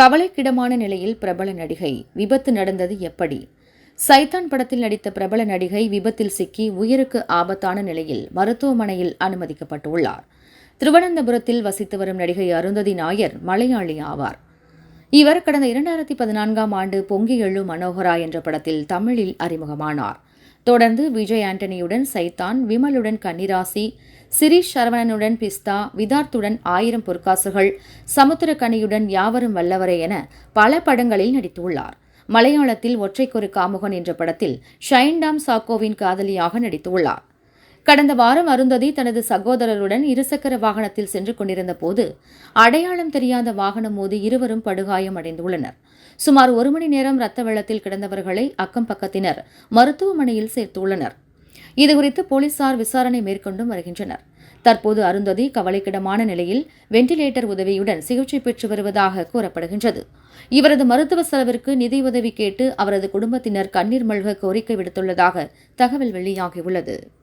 கவலைக்கிடமான நிலையில் பிரபல நடிகை விபத்து நடந்தது எப்படி? சைத்தான் படத்தில் நடித்த பிரபல நடிகை விபத்தில் சிக்கி உயிருக்கு ஆபத்தான நிலையில் மருத்துவமனையில் அனுமதிக்கப்பட்டுள்ளார். திருவனந்தபுரத்தில் வசித்து வரும் நடிகை அருந்ததி நாயர் மலையாளி ஆவார். இவர் கடந்த இரண்டாயிரத்தி பதினான்காம் ஆண்டு பொங்கி எழு மனோகரா என்ற படத்தில் தமிழில் அறிமுகமானார். தொடர்ந்து விஜய் ஆண்டனியுடன் சைத்தான் விமலுடன் கன்னிராசி சிரீஷ் சரவணனுடன் பிஸ்தா விதார்த்துடன் ஆயிரம் பொற்காசுகள் சமுத்திரக்கனியுடன் யாவரும் வல்லவரே என பல படங்களில் நடித்துள்ளார். மலையாளத்தில் ஒற்றைக்கொரு காமுகன் என்ற படத்தில் ஷைன்டாம் சாக்கோவின் காதலியாக நடித்துள்ளார். கடந்த வாரம் அருந்ததி தனது சகோதரருடன் இருசக்கர வாகனத்தில் சென்று கொண்டிருந்த போது அடையாளம் தெரியாத வாகனம் மோதி இருவரும் படுகாயமடைந்துள்ளனர் சுமார் ஒரு மணி நேரம் ரத்த வெள்ளத்தில் கிடந்தவர்களை அக்கம் பக்கத்தினர் மருத்துவமனையில் சேர்த்துள்ளனர். இதுகுறித்து போலீசார் விசாரணை மேற்கொண்டும் வருகின்றனர். தற்போது அருந்ததி கவலைக்கிடமான நிலையில் வெண்டிலேட்டர் உதவியுடன் சிகிச்சை பெற்று வருவதாக கூறப்படுகின்றது. இவரது மருத்துவ செலவிற்கு நிதியுதவி கேட்டு அவரது குடும்பத்தினர் கண்ணீர் மல்க கோரிக்கை விடுத்துள்ளதாக தகவல் வெளியாகியுள்ளது.